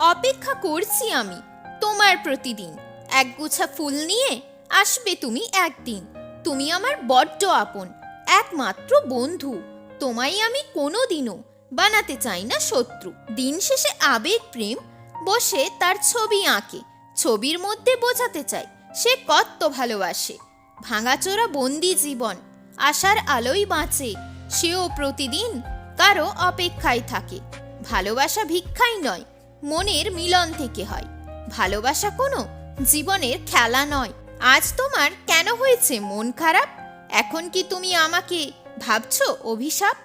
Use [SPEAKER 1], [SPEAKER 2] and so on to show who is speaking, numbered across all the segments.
[SPEAKER 1] অপেক্ষা করছি আমি তোমার প্রতিদিন। একগুচ্ছা ফুল নিয়ে আসবে তুমি একদিন। তুমি আমার বড্ড আপন, একমাত্র বন্ধু। তোমায় আমি কোনোদিনও বানাতে চাই না শত্রু। দিন শেষে আবেগ প্রেম বসে তার ছবি আঁকে, ছবির মধ্যে বোঝাতে চাই, সে কত ভালোবাসে। ভাঙাচোরা বন্দি জীবন, আশার আলোয় বাঁচে, সেও প্রতিদিন কারও অপেক্ষায় থাকে। ভালোবাসা ভিক্ষাই নয় মনের মিলন থেকে হয়। ভালোবাসা কোনো জীবনের খেলা নয়। আজ তোমার কেন হয়েছে মন খারাপ? এখন কি তুমি আমাকে ভাবছ অভিশাপ?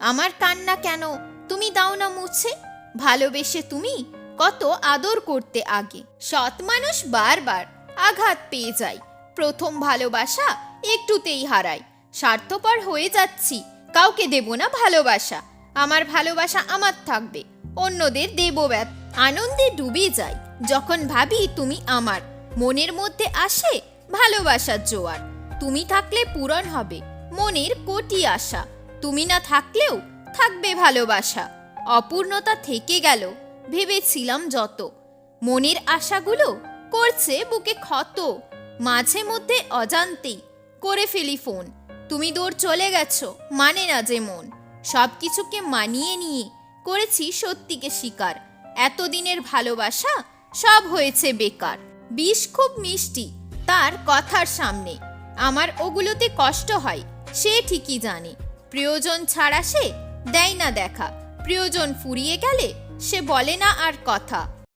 [SPEAKER 1] আমার কান্না কেন? তুমি দাও না মুছে। ভালোবেসে তুমি কত আদর করতে আগে। সৎ মানুষ বারবার আঘাত পেয়ে যায়। প্রথম ভালোবাসা একটুতেই হারায়। স্বার্থপর হয়ে যাচ্ছি। কাউকে দেব না ভালোবাসা। আমার ভালোবাসা আমার থাকবে। অন্যদের দেব ব্যথ আনন্দে ডুবে যাই যখন ভাবি তুমি আমার, মনের মধ্যে আসে ভালোবাসার জোয়ার। তুমি থাকলে পূরণ হবে, মনের কোটি আশা। তুমি না থাকলেও থাকবে ভালোবাসা। অপূর্ণতা থেকে গেল, ভেবেছিলাম যত। মনের আশাগুলো করছে বুকে ক্ষত, মাঝে মধ্যে অজান্তেই করে ফেলি ফোন। তুমি দৌড় চলে গেছো মানে না যে মন। সব কিছুকে মানিয়ে নিয়ে করেছি সত্যিকে স্বীকার। এতদিনের ভালোবাসা সব হয়েছে বেকার। বিষ খুব মিষ্টি, তার কথার সামনে। আমার ওগুলোতে কষ্ট হয়, সে ঠিকই জানে। প্রয়োজন ছাড়া সে দেয় না দেখা, প্রয়োজন ফুরিয়ে গেলে সে বলে না আর কথা।